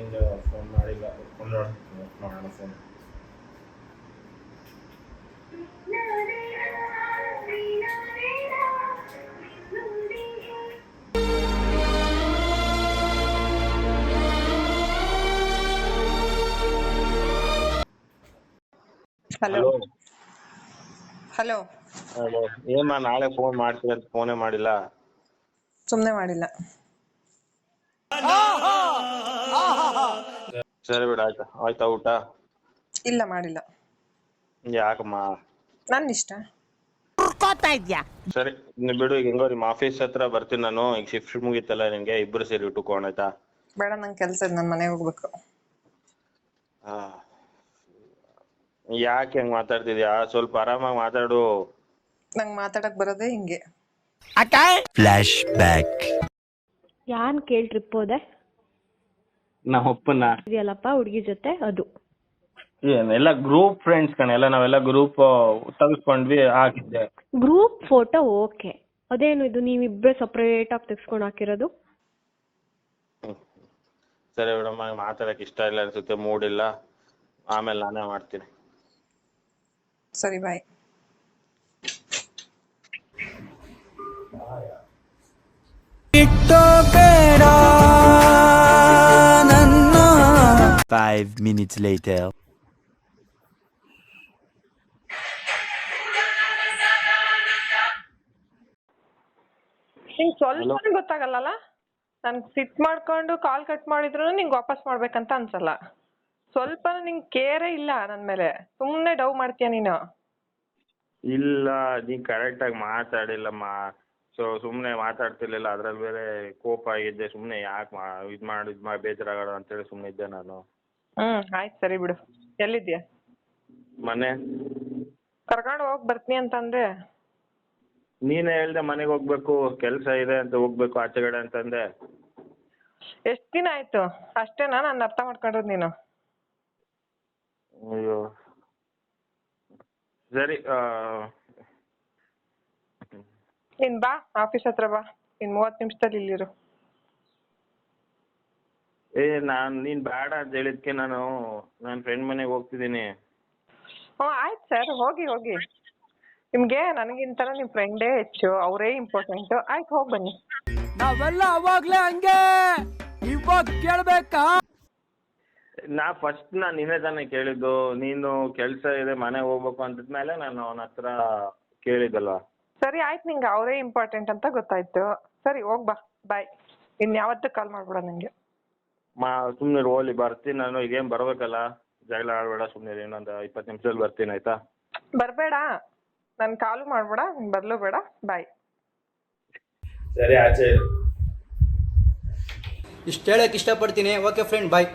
ಫೋನಿಂದ ಫೋನ್ ಮಾಡಿಲ್ಲ ಫೋನ್ ಮಾಡೋಣ phone hello hello hello hello ಏಮ್ಮ ನಾಳೆ ಫೋನ್ ಮಾಡ್ತೀನಿ ಅಂತ ಫೋನೇ ಮಾಡಿಲ್ಲ ಸುಮ್ನೆ ಮಾಡಿಲ್ಲ. ಸರಿ ಬಿಡ ಆಯ್ತಾ? ಆಯ್ತಾ ಊಟ? ಇಲ್ಲ ಮಾಡಿಲ್ಲ. ಯಾಕಮ್ಮ? ನನ್ ಇಷ್ಟ ಸರಿ ನೀನ್ ಬಿಡು ಈಗ ಹೆಂಗೋ ನಿಮ್ಮ ಆಫೀಸ್ ಹತ್ರ ಬರ್ತೀನಿ ನಾನು. ಈಗ ಶಿಫ್ಟ್ ಮುಗೀತಲ್ಲ ನಿನ್ಗೆ ಇಬ್ರು ಸೇರಿ ಊಟಕ್ಕೆ ಆಯ್ತಾ? ಬೇಡ ನಂಗೆ ಕೆಲಸ ಇದೆ ನನ್ನ ಮನೆಗೆ ಹೋಗ್ಬೇಕು. ಹಾ. ಯಾಕೆ ಹೆಂಗ್ ಮಾತಾಡ್ತಿದ್ಯಾ? ಸ್ವಲ್ಪ ಆರಾಮಾಗಿ ಮಾತಾಡು. ನಂಗೆ ಮಾತಾಡಕ್ ಬರೋದೇ ಹಿಂಗೆ. ಫ್ಲಾಶ್ಬ್ಯಾಕ್ ಯಾನ್ ಕೇಳ್ ಟ್ರಿಪ್ ಹೋದೆ? ನಮ್ಮ ಅಪ್ಪನ. ಇದೆಯಲ್ಲಪ್ಪ ಹುಡುಗಿ ಜೊತೆ ಅದು. ಎಲ್ಲ ಗ್ರೂಪ್ ಫ್ರೆಂಡ್ಸ್ ಕಣ ಎಲ್ಲ ನಾವೆಲ್ಲ ಗ್ರೂಪ್ ತೆಗೆಸ್ಕೊಂಡ್ವಿ ಹಾಕಿದ್ದೆ. ಗ್ರೂಪ್ ಫೋಟೋ ಓಕೆ ಅದೇನು ಇದು ನೀವಿಬ್ರೇ ಸಪ್ರೇಟ್ ಆಗಿ ತೆಗ್ಸ್ಕೊಂಡು ಹಾಕಿರೋದು? ಸರಿ ಮೇಡಮ್ ಮಾತಾಡಕ್ ಇಷ್ಟ ಇಲ್ಲ ಅನ್ಸುತ್ತೆ ಮೂಡ್ ಇಲ್ಲ. ಆಮೇಲೆ ನಾನೇ ಮಾಡ್ತೀನಿ. ಸರಿ ಬಾಯ್ ಫೈವ್ ಗೊತ್ತಾಗಲ್ಲ ಲೇಟರ್ ನಿಂಗೆ ಸ್ವಲ್ಪ ಗೊತ್ತಾಗಲ್ಲಲ್ಲ? ನಾನು ಸಿಟ್ ಮಾಡ್ಕೊಂಡು ಕಾಲ್ ಕಟ್ ಮಾಡಿದ್ರು ನಿಂಗೆ ವಾಪಸ್ ಮಾಡ್ಬೇಕಂತ ಅನ್ಸಲ್ಲ. ಸ್ವಲ್ಪ ನಿಂಗ್ ಕೇರೇ ಇಲ್ಲ ನನ್ ಮೇಲೆ. ಸುಮ್ನೆ ಡವ್ ಮಾಡ್ತೀಯ ನೀನು? ಇಲ್ಲ ನೀ ಕರೆಕ್ಟಾಗಿ ಮಾತಾಡಿಲ್ಲಮ್ಮ. ಸೊ ಸುಮ್ನೆ ಮಾತಾಡ್ತಿರ್ಲಿಲ್ಲ. ಅದ್ರಲ್ಲಿ ಬೇರೆ ಕೋಪ ಆಗಿದ್ದೆ ಸುಮ್ನೆ ಯಾಕೆ ಇದ್ ಮಾಡಿ ಇದ್ ಮಾಡಿ ಬೇಜಾರಾಗೋಣ ಅಂತೇಳಿ ಸುಮ್ನೆ ಇದ್ದೆ ನಾನು. ಹ್ಮ್ ಆಯ್ತ್ ಸರಿ ಬಿಡು. ಎಲ್ಲಿದ್ಯಾ? ಮನೆ. ಕರ್ಕೊಂಡು ಹೋಗ್ ಬರ್ತೀನಿ ಅಂತಂದೆ. ನೀನೇ ಹೇಳ್ದೆ ಮನೆಗೆ ಹೋಗ್ಬೇಕು ಕೆಲಸ ಇದೆ ಅಂತ ಹೋಗ್ಬೇಕು ಆಚೆಗಡೆ ಅಂತಂದೆ. ಎಷ್ಟ್ ದಿನ ಆಯ್ತು? ಅಷ್ಟೇನಾ? ನಾನು ಅರ್ಥ ಮಾಡ್ಕೊಂಡಿರೋದು ನೀನು. ಅಯ್ಯೋ. ಸರಿ ಆ, ನೀನ್ ಬಾ ಆಫೀಸ್ ಹತ್ರ ಬಾ ಇನ್ ಮೂವತ್ತು ನಿಮಿಷದಲ್ಲಿ ಇಲ್ಲಿರು ಏ ನಾನು ನೀನ್ ಬೇಡ ಅಂತ ಹೇಳಿದ್ಕೆ ನಾನು ನನ್ನ ಫ್ರೆಂಡ್ ಮನೆಗೆ ಹೋಗ್ತಿದ್ದೀನಿ ಹ್ಞೂ ಆಯ್ತು ಸರ್ ಹೋಗಿ ಹೋಗಿ ನಿಮ್ಗೆ ನನಗಿಂತರ ನಿಮ್ಮ ಫ್ರೆಂಡೇ ಹೆಚ್ಚು ಅವರೇ ಇಂಪಾರ್ಟೆಂಟ್ ಆಯ್ತು ಹೋಗಿ ಬನ್ನಿ ನಾವೆಲ್ಲ ಅವಾಗ್ಲೇ ಹಂಗೆ ಇವಾಗ ಕೇಳ್ಬೇಕಾ ನಾ ಫಸ್ಟ್ ನಾನು ನಿನ್ನೆ ತಾನೇ ಕೇಳಿದ್ದು ನೀನು ಕೆಲಸ ಇದೆ ಮನೆಗೆ ಹೋಗ್ಬೇಕು ಅಂದಿದ್ಮೇಲೆ ನಾನು ಅವನ ಹತ್ರ ಕೇಳಿದ್ದಲ್ವಾ ಸರಿ ಆಯ್ತು ನಿಂಗೆ ಅವರೇ ಇಂಪಾರ್ಟೆಂಟ್ ಅಂತ ಗೊತ್ತಾಯ್ತು. ಸರಿ ಹೋಗ್ ಬಾ. ಬಾಯ್ ಇನ್ ಯಾವತ್ತೂ ಕಾಲ್ ಮಾಡ್ಬೇಡ ನಿಂಗೆ. ಮಾ ಸುಮ್ಮನೆ ಹೋಗ್ಲಿ ಬರ್ತೀನಿ ನಾನು. ಈಗೇನು ಬರಬೇಕಲ್ಲ? ಜಗಳ ಆಡಬೇಡ ಸುಮ್ಮನೆ ಇನ್ನೊಂದು ಇಪ್ಪತ್ತು ನಿಮಿಷದಲ್ಲಿ ಬರ್ತೀನಿ ಆಯ್ತಾ? ಬರಬೇಡ. ನಾನು ಕಾಲು ಮಾಡ್ಬೇಡ ಬರಲು ಬರ್ಲು ಬೇಡ. ಬಾಯ್ ಸರಿ ಆಚೆ ಇಷ್ಟು ಹೇಳಕ್ಕೆ ಇಷ್ಟಪಡ್ತೀನಿ. Okay friend bye